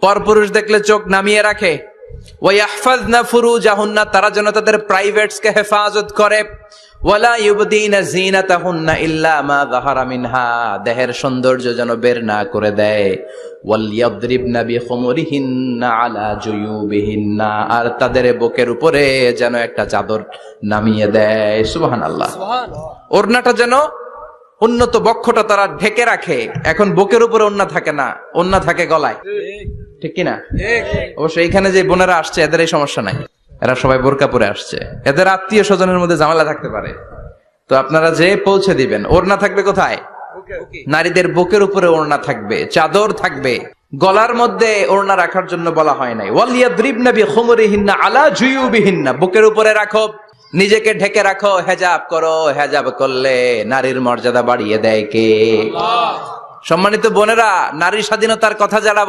পরপুরুষ দেখলে চোখ নামিয়ে রাখে। ওয়াহফাজনা ফুরুজাহুন্না তারা যেন তাদের প্রাইভেটস কে হেফাজত করে। ওয়ালা ইউবদিনা জিনাতাহুন্না ইল্লা মা যাহারা মিনহা দেহের সৌন্দর্য যেন বের না করে দেয়। ওয়ালিয়াদরিবনা বিখুমুরিহিন্না আলা জুয়ুবিহিন্না আর তাদের বুকের উপরে যেন একটা চাদর নামিয়ে দেয়। সুবহানাল্লাহ। ওড়নাটা যেন উন্নত বক্ষটা তারা ঢেকে রাখে। এখন বুকের উপরে ওন্না থাকে না ওন্না থাকে গলায়। ঠিক কিনা? অবশ্য এইখানে যে বোনেরা আসছে, এদের এই সমস্যা নাই। এরা সবাই বোরকা পরে আসছে। এদের আত্মীয় স্বজনের মধ্যে ঝামেলা থাকতে পারে। তো আপনারা যে পৌঁছে দিবেন, ওড়না থাকবে কোথায়? নারীদের বুকের উপরে ওড়না থাকবে, চাদর থাকবে। গলার মধ্যে ওড়না রাখার জন্য বলা হয় নাই। ওয়ালিয়াদ্রিবনা বিখুমুরিহিন্না আলা জুয়ুবিহিন্না। বুকের উপরে রাখো। নিজেকে ঢেকে রাখো হেজাব করো হেজাব করলে নারীর মর্যাদা বাড়িয়ে দেয় কে? সম্মানিত বোনেরা নারী স্বাধীনতার কথা যারা